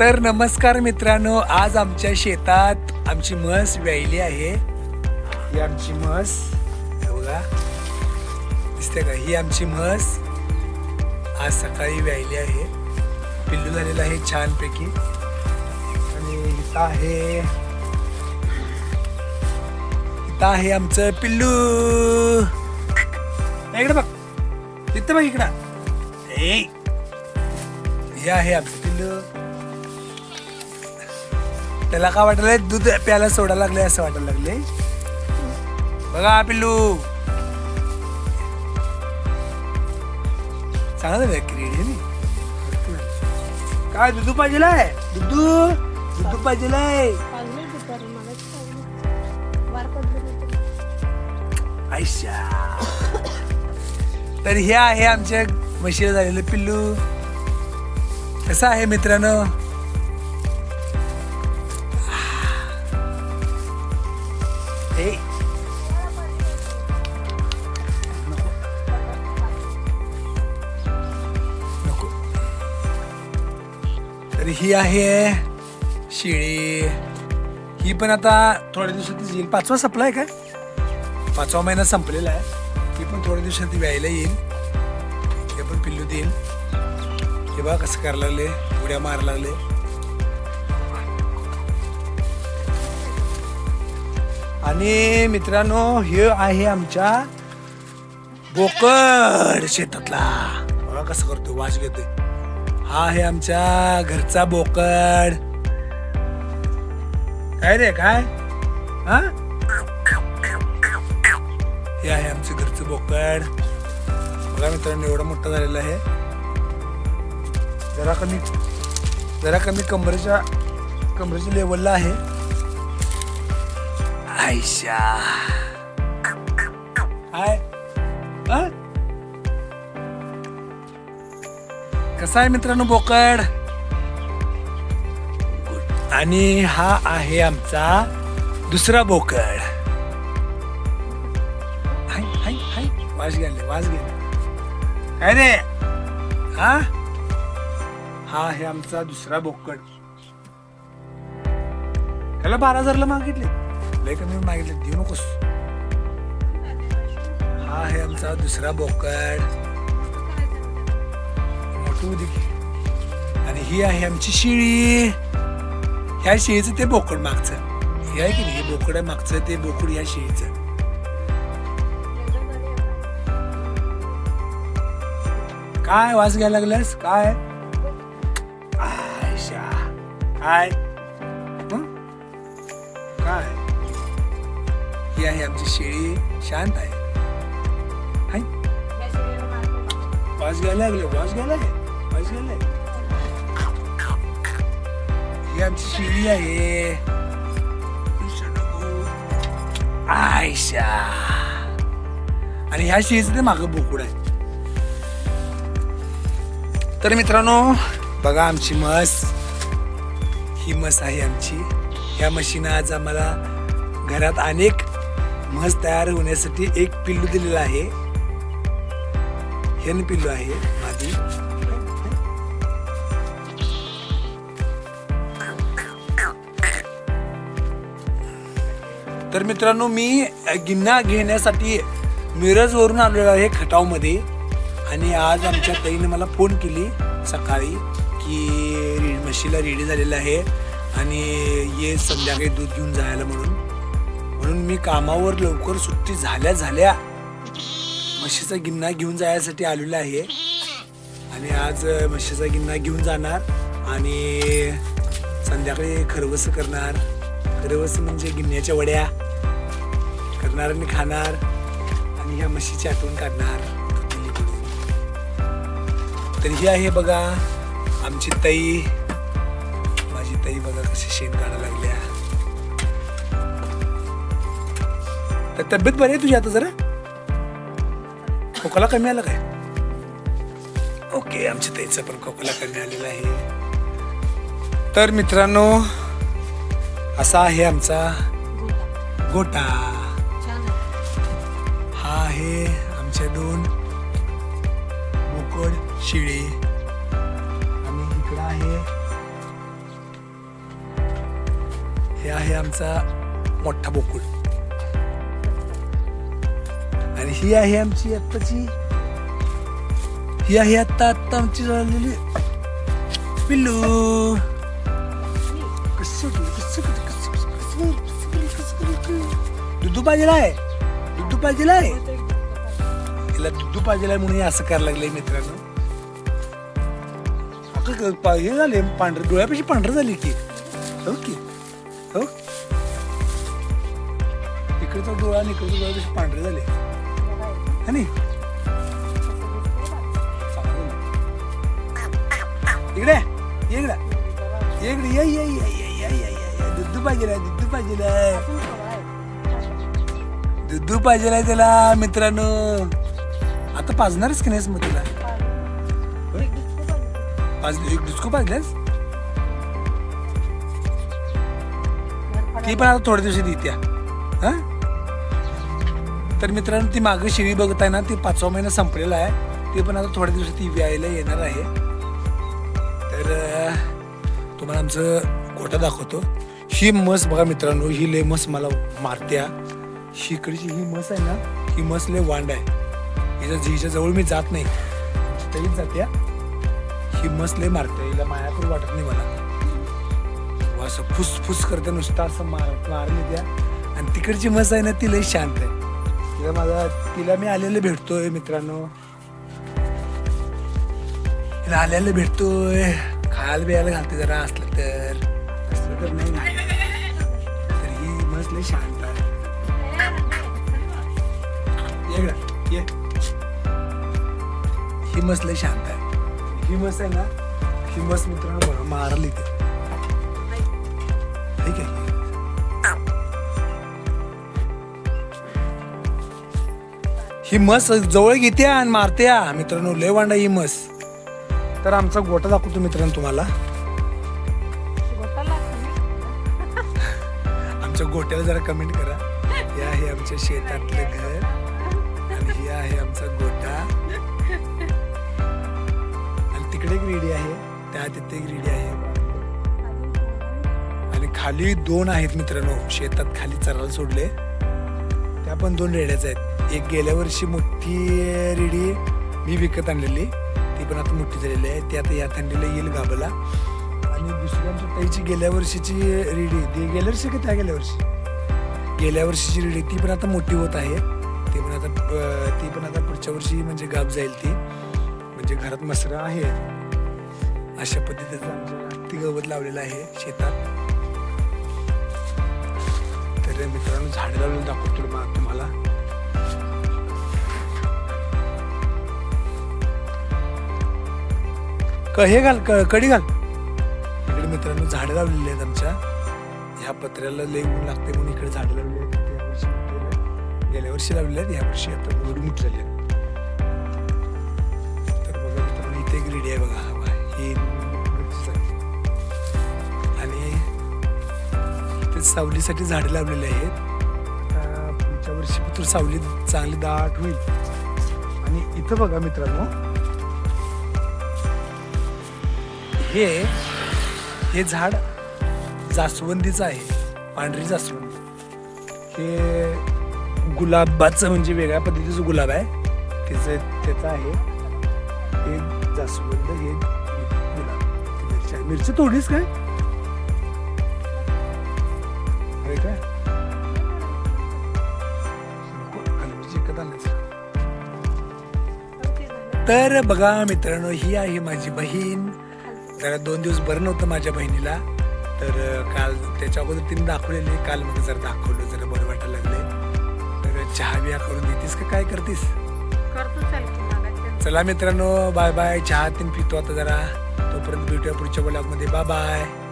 तर नमस्कार मित्रांनो आज आमच्या शेतात आमची म्हस व्यायली आहे. ही आमची म्हस बघा दिसते का? ही आमची म्हस आज सकाळी व्यायली आहे. पिल्लू झालेलं आहे छानपैकी. आणि इथं आहे इथं आहे आमचं पिल्लू. ए, इकडे बघ. इथं बघ इकडं. हे आहे आमचं पिल्लू. त्याला काय वाटायला दूध प्यायला सोडायला लागले असं वाटायला लागले बघा पिल्लू. चांगला क्रीड काय दुधू पाहिजे दुधू दुधू पाहिजे पाहिजे तर हे आहे आमच्या म्हशीला झालेलं पिल्लू. कसं आहे मित्रांनो? तर ही आहे शिळी. ही पण आता थोड्या दिवसातच येईल. पाचवा सप्लाय काय? पाचवा महिना संपलेला आहे. ती पण थोड्या दिवसात व्यायला येईल. हे पण पिल्लू देईल. हे बघा कसं करायला लागले. उड्या मार लागले. आणि मित्रांनो हे आहे आमच्या बोकड शेतातला. बघा कसं करतो वाज घेतोय. हा आहे आमच्या घरचा बोकड. काय रे काय? हा? हे आहे आमचं घरचं बोकड. बघा मित्रांनो एवढं मोठं झालेलं आहे. जरा कमी जरा कमी कमरेच्या कमरेच्या लेवलला आहे. आयशा. काय? कसा आहे मित्रांनो बोकड? आणि हा आहे आमचा दुसरा बोकड. हाय हाय हाय. वाज गेले वाज गेले. काय रे? हा? हा आहे आमचा दुसरा बोकड. त्याला बारा हजारला मागितले. लय कमी मागितले. देऊ नकोस. हा आहे आमचा दुसरा बोकड. मोठू आणि ही आहे आमची शिळी. ह्या शेळीचं ते बोकड मागचं. हे आहे की नाही? हे बोकड मागचं ते बोकड ह्या शेळीचं. काय वास घ्यायला लागलास? काय? आयशा. काय? काय? ही आहे आमची शेळी. शांत आहे. वास घ्यायला लागले वास घ्यायला वास घ्यायला ही आमची शेळी आहे. आयशा. आणि ह्या शेळीचं ते मागं बोकुड आहे. तर मित्रांनो बघा आमची म्हस ही म्हस आहे आमची. ह्या म्हशीनं आज आम्हाला घरात अनेक म्हस तयार होण्यासाठी एक पिल्लू दिलेलं आहे. हेन पिल्लू आहे. तर मित्रांनो मी गिन्ना घेण्यासाठी मिरजवरून आलेलो आहे खटावमध्ये. आणि आज आमच्या ताईने मला फोन केली सकाळी की रे म्हशीला रेडी झालेलं आहे आणि ये संध्याकाळी दूध घेऊन जायला म्हणून. म्हणून मी कामावर लवकर सुट्टी झाल्या झाल्या म्हशीचा गिन्ना घेऊन जायसाठी आलेलो आहे. आणि आज म्हशीचा गिन्ना घेऊन जाणार आणि संध्याकाळी खरवस करणार. खरवस म्हणजे गिन्याच्या वड्या. करणार आणि खाणार आणि ह्या म्हशीची आठवण काढणार. तर ही आहे बघा आमची ताई. माझी ताई बघा कशी शेण काढायला लागल्या. तर तब्येत बरी आहे तुझी आता जरा? खोकला कमी आला काय? ओके आमच्या ताईचा पण खोकला कमी आलेला आहे. तर मित्रांनो असा आहे आमचा गोटा. दोन मुकड शिळे. आणि इकडं आहे हे आहे आमचा मोठा बोकुळ आणि ही आहे आमची आत्ताची ही आहे आत्ता आत्ता आमची झालेली पिल्लू. दुधू पाहिजे आहे दुधू पाहिजे आहे. तिला दुधू पाहिजे म्हणून हे असं करायला लागले मित्रांनो. पा- हे झाले पांढरे डोळ्यापेक्षा पांढरं झाली की. हो की? हो? इकडचा डोळा आणि इकडचा डोळ्यापेक्षा पांढरे झाले. है नी? इकडे. ये इकडे ये इकडे ये ये ये ये ये ये. ये ये दुधू पाहिजे दुधू पाहिजे दुधू पाहिजे त्याला मित्रांनो. आता पाजणारच की नाहीस मग तुला? पाज एक डिस्को पाजल्यास? ती पण आता थोड्या दिवशी देत्या हा? तर मित्रांनो ती मागं शिवी बघत आहे ना ती पाचवा महिना संपलेला आहे. ती पण आता थोड्या दिवसात ती व्यायला येणार आहे. तर तुम्हाला आमचं गोटा दाखवतो. ही मस बघा मित्रांनो ही लय मस मला मारत्या. ही इकडची ही मस आहे ना ही मस लय वांड आहे. हिच्या हिच्या जवळ मी जात नाही. तरीच जाते ही. मस्त लय मारते हिला मायापूर वाटत नाही मला. असं फुसफुस करते नुसतं असं मार मारली त्या. आणि तिकडची मस आहे ना ती लय शांत आहे. तिला माझा तिला मी आलेलं भेटतोय मित्रांनो. तिला आलेलं भेटतोय. खायला बियायला घालते जरा असलं तर. असलं तर नाही. तर ही मस लय शांत आहे. ये ये. ही मस लय शांत आहे. ही मस आहे ना ही मस मित्रांनो बघा मारली ते. ठीक आहे ही मस जवळ घेते आणि मारते मित्रांनो लय वांडा ही मस. तर आमचा गोटा दाखवतो मित्रांनो तुम्हाला. आमच्या गोट्याला जरा कमेंट करा. हे आहे आमच्या शेतातलं घर. आणि हे आहे आमचा तिकडे एक रेडी आहे त्या तिथे एक रेडी आहे. आणि खाली दोन आहेत मित्रांनो शेतात खाली चरायला सोडले. त्या पण दोन रेड्याच आहेत. एक गेल्या वर्षी मोठी रेडी मी विकत आणलेली. ती पण आता मोठी झालेली आहे. ती आता या थंडीला येईल गाबाला आणि दुसरी आमच्या ताईची गेल्या वर्षीची रेडी. ती गेल्या वर्षी का त्या गेल्या वर्षी? गेल्या वर्षीची रेडी. ती पण आता मोठी होत आहे. ती पण आता ती पण आता पुढच्या वर्षी म्हणजे गाब जाईल ती. म्हणजे घरात मसरा आहे. अशा पद्धतीचं आमच्या गवत लावलेलं आहे शेतात. तर मित्रांनो झाडं लावलेलं दाखवतो तुम्हाला. क हे घाल क- कडी घाल. इकडे मित्रांनो झाडं लावलेली आहेत आमच्या. ह्या पत्र्याला लई ऊन लागते म्हणून इकडे झाडं लावलेली आहेत. वर्षी गेल्या वर्षी लावलेली आहेत. या वर्षी आता उघडून उठलेले आहेत. तर बघा मित्रांनो इथे एक रेडी आहे बघा हा आहे. आणि ते सावलीसाठी झाडे लावलेली आहेत. पुढच्या वर्षी तर सावली चांगली दाट होईल. आणि इथं बघा मित्रांनो. हे हे झाड जास्वंदीचं आहे पांढरी जास्वंदी. हे गुलाबाचं म्हणजे वेगळ्या पद्धतीचं गुलाब आहे. त्याचं त्याचं आहे. हे जास्वंद हे मिरची तोडलीस काय. तर बघा मित्रांनो ही आहे माझी बहीण. जरा दोन दिवस बरं नव्हतं माझ्या बहिणीला. तर काल त्याच्या अगोदर तिने दाखवलेली काल मग जरा दाखवलं जरा बरं वाटायला लागले तर चहा बिया करून देतीस का काय करतीस. चला मित्रांनो बाय बाय. चहा तीन पितो आता जरा. तोपर्यंत भेटूया पुढच्या ब्लॉगमध्ये बाय बाय